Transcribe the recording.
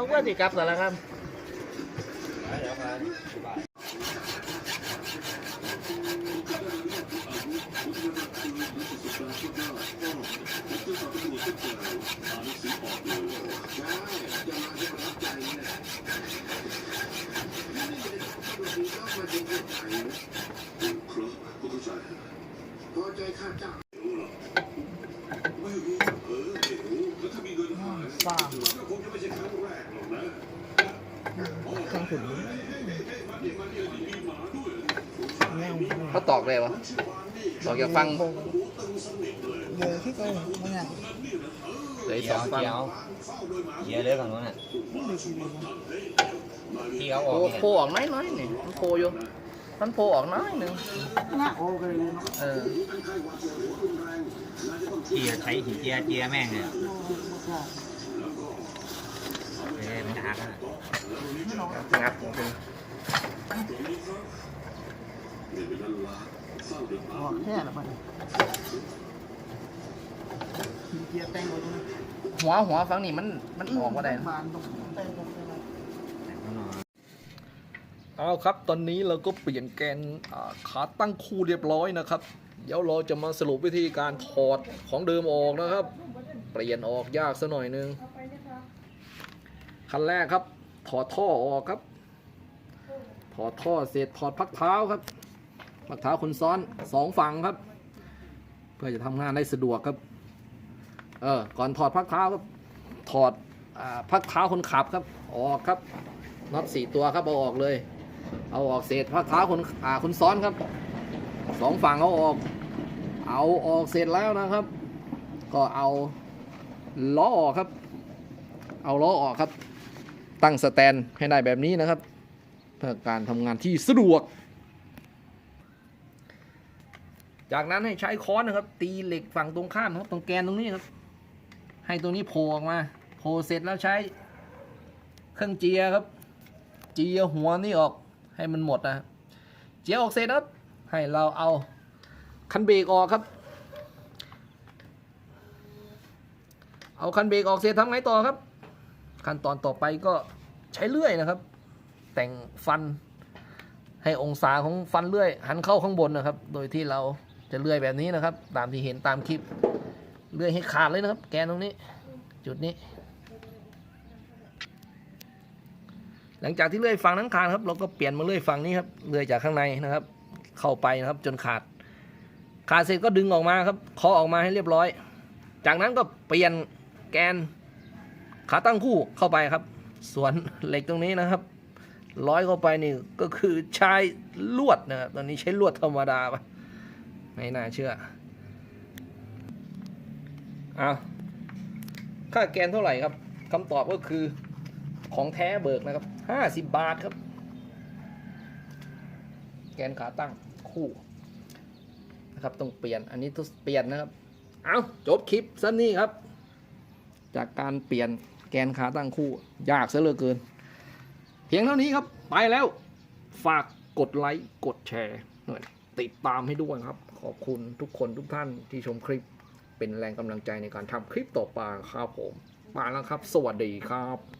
เอาว่าสิกลับแต่ละครับพอใจค่าจ้างบ้าข้างขุนแนวเขาตอกเลยวะตอกอยากฟังเยอะที่เขาไม่อยากเหลยสองฟังเจียวเจียวเลยฝั่งนู้นน่ะไม่ได้ชีวิตนะที่เขาออกโอ้เนี่ยโผล่ออกน้อยน้อยๆนี่มันโผล่อยู่มันโผล่ออกน้อยหนึ่งน่าโอเคเลยเนาะเออที่ใช้หินเจียเจียแม่งเนี่ย โอ้บอก เออมันจะ หักอะไม่น้องงัดของคุณบอกแค่ละมันเกียร์แตงไว้ตรงนี้หัวหัวฟังนี่มันมันออกมาได้นะบานตรงแต่งตรงนี้างนอกเอาครับ ตอนนี้เราก็เปลี่ยนแกนขาตั้งคู่เรียบร้อยนะครับ เดี๋ยวเราจะมาสรุปวิธีการถอดของเดิมออกนะครับ เปลี่ยนออกยากซะหน่อยนึง ขั้นแรกครับ ถอดท่อออกครับ ถอดท่อเสร็จถอดพักเท้าครับพักเท้าคนซ้อนสองฝั่งครับ เพื่อจะทำงานได้สะดวกครับ เออก่อนถอดพักเท้าครับถอดอพักเท้าคนขับครับ ออกครับน็อตสี่ตัวครับเอาออกเลย เอาออกเศษพักเท้าคนอ่าคนซ้อนครับสองฝั่งเอาออก เอาออกเสร็จแล้วนะครับ ก็เอาล้อออกครับ เอาล้อออกครับ ตั้งสแตนให้ได้แบบนี้นะครับ เพื่อการทำงานที่สะดวก จากนั้นให้ใช้ค้อนนะครับ ตีเหล็กฝั่งตรงข้ามครับ ตรงแกนตรงนี้ครับ ให้ตรงนี้โผล่ออกมาโผล่เสร็จแล้วใช้เครื่องเจียครับ เจียหัวนี่ออกให้มันหมดนะเจียออกเสร็จครับ ให้เราเอาคันเบรกออกครับ เอาคันเบรกออกเสร็จทำไงต่อครับ ขั้นตอนต่อไปก็ใช้เลื่อยนะครับ แต่งฟันให้องศาของฟันเลื่อย หันเข้าข้างบนนะครับ โดยที่เราจะเลื่อยแบบนี้นะครับ ตามที่เห็นตามคลิปเลื่อยให้ขาดเลยนะครับ แกนตรงนี้ จุดนี้ หลังจากที่เลื่อยฝั่งนั้นขาดครับ เราก็เปลี่ยนมาเลื่อยฝั่งนี้ครับเลื่อยจากข้างในนะครับ เข้าไปนะครับ จนขาด ขาดเสร็จก็ดึงออกมาครับเคาะออกมาให้เรียบร้อย จากนั้นก็เปลี่ยนแกน ขาตั้งคู่เข้าไปครับส่วนเหล็กตรงนี้นะครับร้อยเข้าไปนี่ก็คือใช้ลวดนะครับตอนนี้ใช้ลวดธรรมดาปะไม่น่าเชื่อเอาค่าแกนเท่าไหร่ครับคำตอบก็คือของแท้เบิกนะครับห้าสิบบาทครับ แกนขาตั้งคู่นะครับต้องเปลี่ยนอันนี้ต้องเปลี่ยนนะครับ เอาจบคลิปสั้นนี้ครับ จากการเปลี่ยน แกนขาตั้งคู่ ยากซะเหลือเกิน เพียงเท่านี้ครับ ไปแล้ว ฝากกดไลค์ กดแชร์หน่อยติดตามให้ด้วยครับ ขอบคุณทุกคนทุกท่านที่ชมคลิป เป็นแรงกำลังใจในการทำคลิปต่อไปครับผม มาแล้วครับ สวัสดีครับ